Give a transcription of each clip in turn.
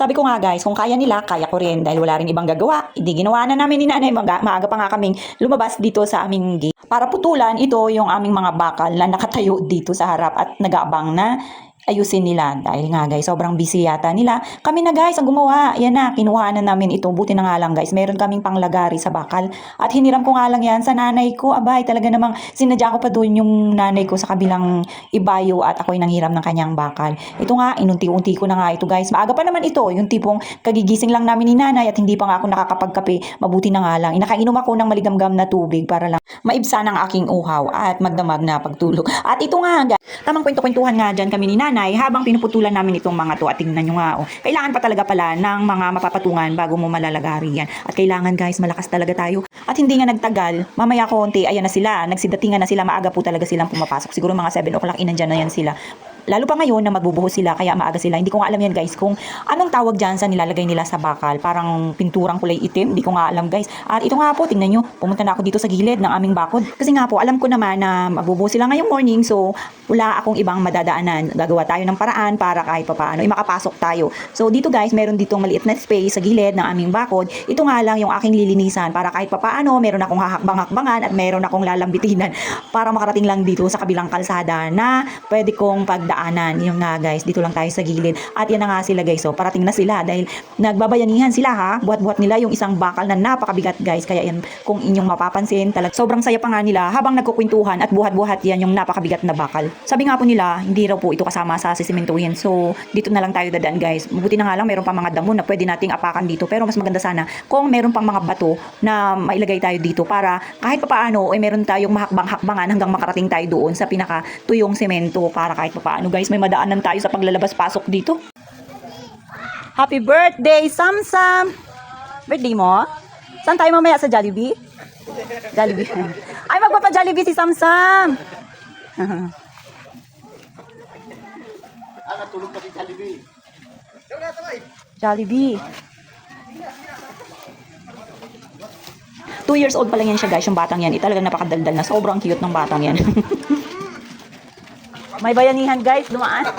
Sabi ko nga guys, kung kaya nila, kaya ko rin dahil wala rin ibang gagawa. Hindi ginawa na namin ni nanay, Maga- maaga pa nga kaming lumabas dito sa aming gate. Para putulan, ito yung aming mga bakal na nakatayo dito sa harap at nag-aabang na ayusin nila. Dahil nga guys sobrang busy yata nila. Kami na guys ang gumawa. Yan na kinuha na namin ito. Buti na nga lang guys. Meron kaming panglagari sa bakal. At hiniram ko nga lang yan sa nanay ko. Abay talaga namang sinadya ko pa doon yung nanay ko sa kabilang ibayo at ako'y nanghiram ng kanyang bakal. Ito nga inunti-unti ko na nga ito guys. Maaga pa naman ito. Yung tipong kagigising lang namin ni nanay at hindi pa nga ako nakakapagkape. Mabuti na nga lang. Inakainom ako ng maligamgam na tubig para lang maibsan ang aking uhaw at magdamag na pagtulog. At ito nga guys tamang kwento-kwentuhan nga dyan kami ni nanay habang pinuputulan namin itong mga to at tingnan nyo nga oh. Kailangan pa talaga pala ng mga mapapatungan bago mo malalagari yan. At kailangan guys, malakas talaga tayo. At hindi nga nagtagal, mamaya konti, ayan na sila, nagsidatingan na sila, maaga po talaga silang pumapasok. Siguro mga 7 o'clock, inandyan na yan sila. Lalo pa ngayon na magbubuhos sila, kaya maaga sila. Hindi ko nga alam yan guys kung anong tawag dyan sa nilalagay nila sa bakal. Parang pinturang kulay itim, hindi ko nga alam guys. At ito nga po, tingnan nyo, pumunta na ako dito sa gilid ng aming bakod. Kasi nga po, alam ko naman na magbubuhos sila ngayong morning, so wala akong ibang madadaanan. Gagawa tayo ng paraan para kahit papaano, ay makapasok tayo. So dito guys, meron ditong maliit na space sa gilid ng aming bakod. Ito nga lang yung aking lilinisan para kahit papaano, meron akong hahakbang-hakbangan at meron akong lalambitinan para makarating lang dito sa kabilang kalsada na pwede kong pagdaanan. Yung nga guys, dito lang tayo sa gilid. At yan na nga sila guys, so parating na sila dahil nagbabayanihan sila ha. Buhat-buhat nila yung isang bakal na napakabigat guys. Kaya yan, kung inyong mapapansin, talag sobrang saya pa nga nila habang nagkukwentuhan at buhat-buhat yan yung napakabigat na bakal. Sabi nga po nila, hindi raw po ito kasama sa sisimentuhin. So, dito na lang tayo dadaan guys. Mabuti na nga lang, meron pa mga damo na pwede nating apakan dito. Pero mas maganda sana kung meron pang mga bato na mailagay tayo dito para kahit papaano ay meron tayong mahakbang-hakbangan hanggang makarating tayo doon sa pinaka tuyong semento para kahit papaano guys may madaanan tayo sa paglalabas-pasok dito. Happy birthday, Samsam! Birthday mo? Saan tayo mamaya sa Jollibee? Jollibee. Ay, magpapa-Jollibee si Samsam! Ah, natulog pa si Jollibee. Jollibee. Two years old pa lang yan siya guys, yung batang yan. Eh, talagang napakadaldal na. Sobrang cute ng batang yan. May bayanihan guys, dumaan.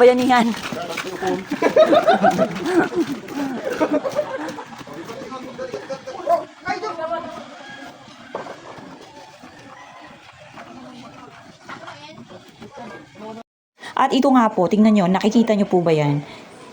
bayanihan. At ito nga po, tingnan nyo, nakikita nyo po ba yan?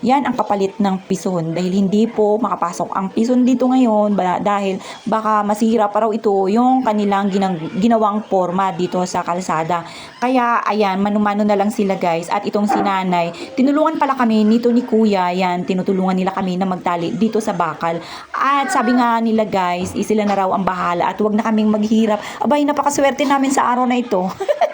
Yan ang kapalit ng pison dahil hindi po makapasok ang pison dito ngayon dahil baka masira pa raw ito yung kanilang ginawang forma dito sa kalsada. Kaya ayan, manumano na lang sila guys at itong sinanay, tinulungan pala kami nito ni kuya, yan, tinutulungan nila kami na magtali dito sa bakal. At sabi nga nila guys, eh, sila na raw ang bahala at wag na kaming maghirap. Abay, napakaswerte namin sa araw na ito.